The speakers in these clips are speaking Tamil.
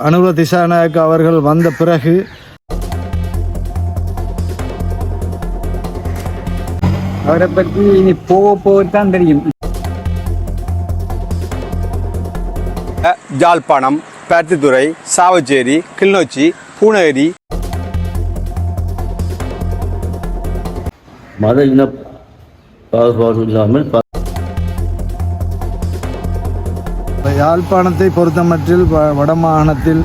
அனுர திசாநாயக் அவர்கள் வந்த பிறகு அவரை பற்றி இனி போக போகத்தான் தெரியும். ஜாழ்ப்பாணம் பருத்தித்துறை சாவச்சேரி கிளிநொச்சி பூனகிரி மத இன பாகுபாடு இல்லாமல் யாழ்ப்பாணத்தை பொறுத்தமட்டில் வ- வடமாகாணத்தில்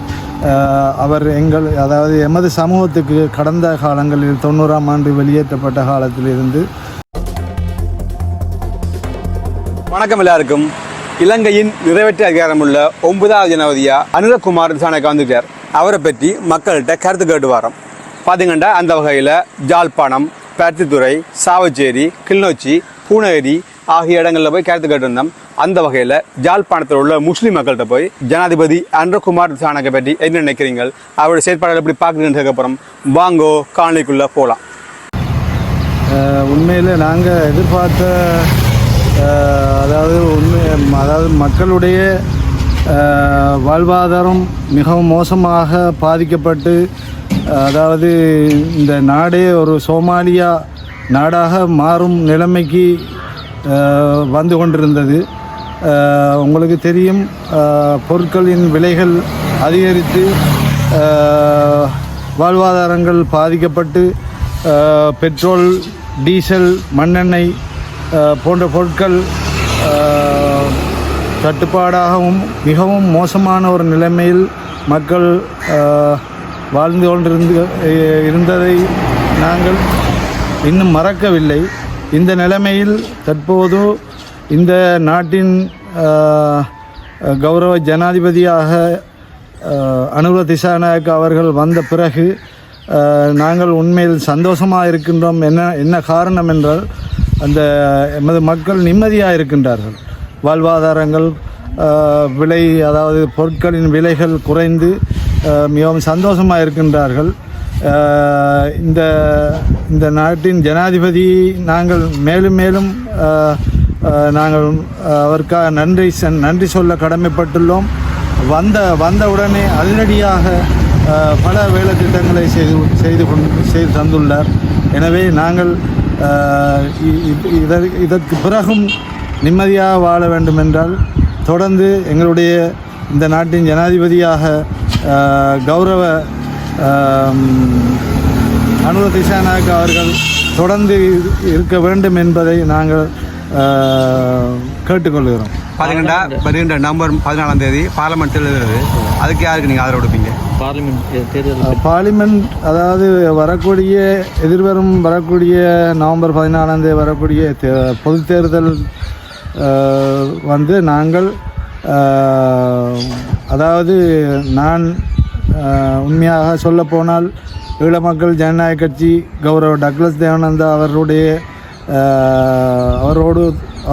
அவர் எங்கள் அதாவது எமது சமூகத்துக்கு கடந்த காலங்களில் தொண்ணூறாம் ஆண்டு வெளியேற்றப்பட்ட காலத்திலிருந்து வணக்கம் எல்லாருக்கும். இலங்கையின் நிறைவேற்ற அதிகாரமுள்ள ஒன்பதாவது ஜனவதியா அனுரகுமார் திசானக்கா வந்துட்டார் அவரை பற்றி மக்கள்கிட்ட கருத்து கேட்டு வரோம் பார்த்தீங்கன்னா அந்த வகையில் ஜாழ்ப்பாணம் பருத்தித்துறை சாவச்சேரி கிளிநொச்சி பூனகிரி ஆகிய இடங்களில் போய் கருத்து கேட்டிருந்தோம். அந்த வகையில் ஜாழ்ப்பாணத்தில் உள்ள முஸ்லீம் மக்கள்கிட்ட போய் ஜனாதிபதி அன்றகுமார் சானகை பற்றி என்ன நினைக்கிறீங்க அவருடைய செயற்பாடுகள் எப்படி பார்க்குறீங்கன்னு அப்புறம் வாங்கோ காணொலிக்குள்ளே போகலாம் உண்மையில் நாங்கள் எதிர்பார்த்த அதாவது உண்மை அதாவது மக்களுடைய வாழ்வாதாரம் மிகவும் மோசமாக பாதிக்கப்பட்டு அதாவது இந்த நாடே ஒரு சோமாலியா நாடாக மாறும் நிலைமைக்கு வந்து கொண்டிருந்தது. உங்களுக்கு தெரியும் பொருட்களின் விலைகள் அதிகரித்து வாழ்வாதாரங்கள் பாதிக்கப்பட்டு பெட்ரோல் டீசல் மண்ணெண்ணெய் போன்ற பொருட்கள் தட்டுப்பாடாகவும் மிகவும் மோசமான ஒரு நிலைமையில் மக்கள் வாழ்ந்து கொண்டிருந்து இருந்ததை நாங்கள் இன்னும் மறக்கவில்லை. இந்த நிலைமையில் தற்போது இந்த நாட்டின் கௌரவ ஜனாதிபதியாக அனுர திசாநாயக் அவர்கள் வந்த பிறகு நாங்கள் உண்மையில் சந்தோஷமாக இருக்கின்றோம். என்ன என்ன காரணம் என்றால் அந்த எமது மக்கள் நிம்மதியாக இருக்கின்றார்கள். வாழ்வாதாரங்கள் விலை அதாவது பொருட்களின் விலைகள் குறைந்து மிகவும் சந்தோஷமாக இருக்கின்றார்கள். இந்த இந்த நாட்டின் ஜனாதிபதி நாங்கள் மேலும் மேலும் நாங்கள் அவருக்காக நன்றி நன்றி சொல்ல கடமைப்பட்டுள்ளோம். வந்த வந்தவுடனே அதிரடியாக பல வேலை திட்டங்களை செய்து செய்து கொண்டு செய்து தந்துள்ளார். எனவே நாங்கள் இ- இதற்கு இதற்கு பிறகும் நிம்மதியாக வாழ வேண்டும் என்றால் தொடர்ந்து எங்களுடைய இந்த நாட்டின் ஜனாதிபதியாக கௌரவ அனுர திசாநாயக் அவர்கள் தொடர்ந்து இரு- இருக்க வேண்டும் என்பதை நாங்கள் கேட்டுக்கொள்கிறோம். பார்த்தீங்கன்னா வருகின்ற நவம்பர் பதினாலாம் தேதி பார்லமெண்ட்டில் எழுதுறது அதுக்கு யாருக்கு நீங்கள் ஆதரவு கொடுப்பீங்க? பார்லிமெண்ட் தேர்தல். பார்லிமெண்ட் அதாவது வரக்கூடிய எதிர்வரும் வரக்கூடிய நவம்பர் பதினாலாம் தேதி வரக்கூடிய தே- பொதுத் தேர்தல் வந்து நாங்கள் அதாவது நான் உண்மையாக சொல்லப்போனால் ஈழ மக்கள் ஜனநாயக கட்சி கௌரவ டக்ளஸ் தேவானந்தா அவருடைய அவரோடு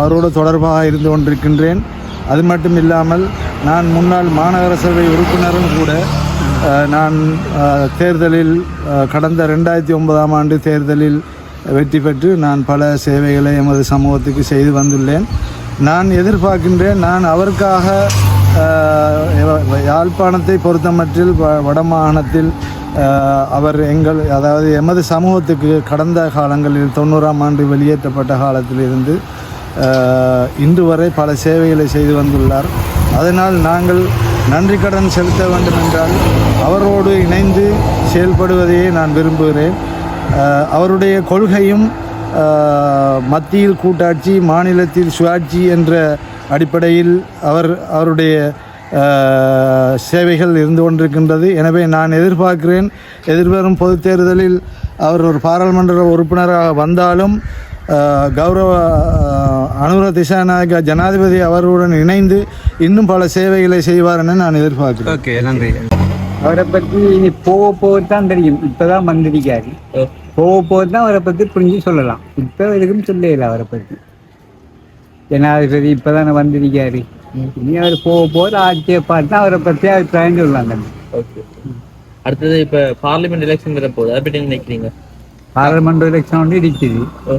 அவரோடு தொடர்பாக இருந்து கொண்டிருக்கின்றேன். அது மட்டும் இல்லாமல் நான் முன்னாள் மாநகர சபை உறுப்பினரும் கூட நான் தேர்தலில் கடந்த ரெண்டாயிரத்தி ஒன்பதாம் ஆண்டு தேர்தலில் வெற்றி பெற்று நான் பல சேவைகளை எமது சமூகத்துக்கு செய்து வந்துள்ளேன். நான் எதிர்பார்க்கின்றேன் நான் அவருக்காக யாழ்ப்பாணத்தை பொறுத்தமற்றில் வ வடமாகாணத்தில் அவர் எங்கள் அதாவது எமது சமூகத்துக்கு கடந்த காலங்களில் தொண்ணூறாம் ஆண்டு வெளியேற்றப்பட்ட காலத்திலிருந்து இன்று வரை பல சேவைகளை செய்து வந்துள்ளார். அதனால் நாங்கள் நன்றி கடன் செலுத்த வேண்டும் என்றால் அவரோடு இணைந்து செயல்படுவதையே நான் விரும்புகிறேன். அவருடைய கொள்கையும் மத்தியில் கூட்டாட்சி மாநிலத்தில் சுயாட்சி என்ற அடிப்படையில் அவர் அவருடைய சேவைகள் இருந்து கொண்டிருக்கின்றது. எனவே நான் எதிர்பார்க்கிறேன் எதிர்வரும் பொதுத் தேர்தலில் அவர் ஒரு பாராளுமன்ற உறுப்பினராக வந்தாலும் கௌரவ அனுர திசாநாயக ஜனாதிபதி அவர்களுடன் இணைந்து இன்னும் பல சேவைகளை செய்வார் என நான் எதிர்பார்க்கிறேன். ஓகே நன்றி. அவரை பற்றி இனி போக போகத்தான் தெரியும். இப்பதான் வந்திருக்காரு. போக போக தான் அவரை பற்றி புரிஞ்சு சொல்லலாம். இப்போ எதுக்கும் சொல்லல அவரை பற்றி ஜனாதிபதி இப்பதானே வந்திருக்காரு. இனி அவர் போக போக ஆட்சியை பார்த்தா அவரை பற்றி அபிப்பிராயம் சொல்லலாம் தம்பி ஓகே அடுத்தது இப்ப பார்லிமெண்ட் எலெக்ஷன் வர போகுது. அதை பற்றி நினைக்கிறீங்க? பாராளுமன்ற எலெக்ஷன் ஒன்று இருக்குது. ஓ,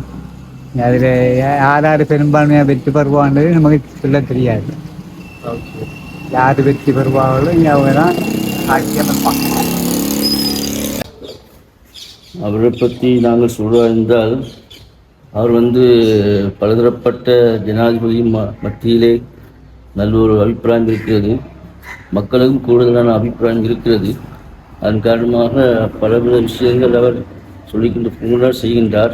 அதில் யார் யார் பெரும்பான்மையாக வெற்றி பெறுவான்றது நமக்கு சொல்ல தெரியாது. ஓகே யார் வெற்றி பெறுவாங்களோ இங்கே அவங்க தான் ஆட்சி அமைப்பாங்க. அவரை பற்றி நாங்கள் சொல்வதா இருந்தால் அவர் வந்து பலதரப்பட்ட ஜனாதிபதி ம மத்தியிலே நல்ல ஒரு அபிப்பிராயம் இருக்கிறது மக்களுக்கும் கூடுதலான அபிப்பிராயம் இருக்கிறது. அதன் காரணமாக பலவித விஷயங்கள் அவர் சொல்லிக்கொண்டு செய்கின்றார்.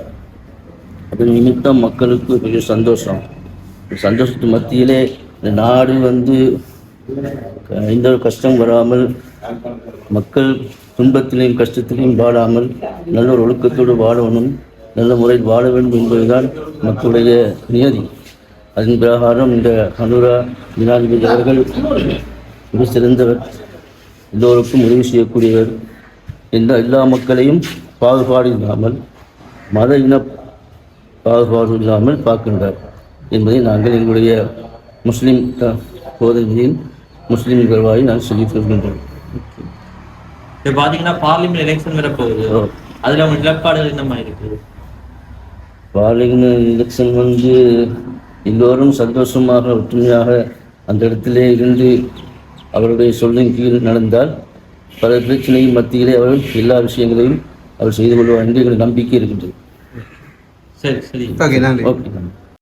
அதன் நிமித்தம் மக்களுக்கு பெரிய சந்தோஷம். சந்தோஷத்து மத்தியிலே இந்த நாடு வந்து எந்த ஒரு கஷ்டம் வராமல் மக்கள் துன்பத்திலையும் கஷ்டத்திலையும் வாழாமல் நல்ல ஒரு ஒழுக்கத்தோடு வாழணும் நல்ல முறையில் வாழ வேண்டும் என்பதுதான் மக்களுடைய நியதி. அதன் பிரகாரம் இந்த அனுரா ஜனாதிபதி அவர்கள் மிக சிறந்தவர். எல்லோருக்கும் உதவி செய்யக்கூடியவர். எந்த எல்லா மக்களையும் பாகுபாடு இல்லாமல் மத இன பாகுபாடு இல்லாமல் பார்க்கின்றார் என்பதை நாங்கள் எங்களுடைய முஸ்லிம் போதனையின் முஸ்லிம் நிகழ்வாய் நான் சொல்லிக் கொள்கின்றோம். இப்ப பாத்தீங்கன்னா பார்லிமெண்ட் எலெக்ஷன் வரப்போகுது. அதுல உங்க நிலப்பாடுகள் என்ன மாதிரி இருக்குது பார்லிமெண்ட் எலெக்ஷன் வந்து எல்லோரும் சந்தோஷமாக ஒற்றுமையாக அந்த இடத்திலே இருந்து அவருடைய சொல்லின் கீழ் நடந்தால் பல பிரச்சனையின் மத்தியிலே அவர் எல்லா விஷயங்களையும் அவர் செய்து கொள்வார் என்று எங்களுக்கு நம்பிக்கை இருக்கின்றது. சரி சரி. ஓகே நன்றி. ஓகே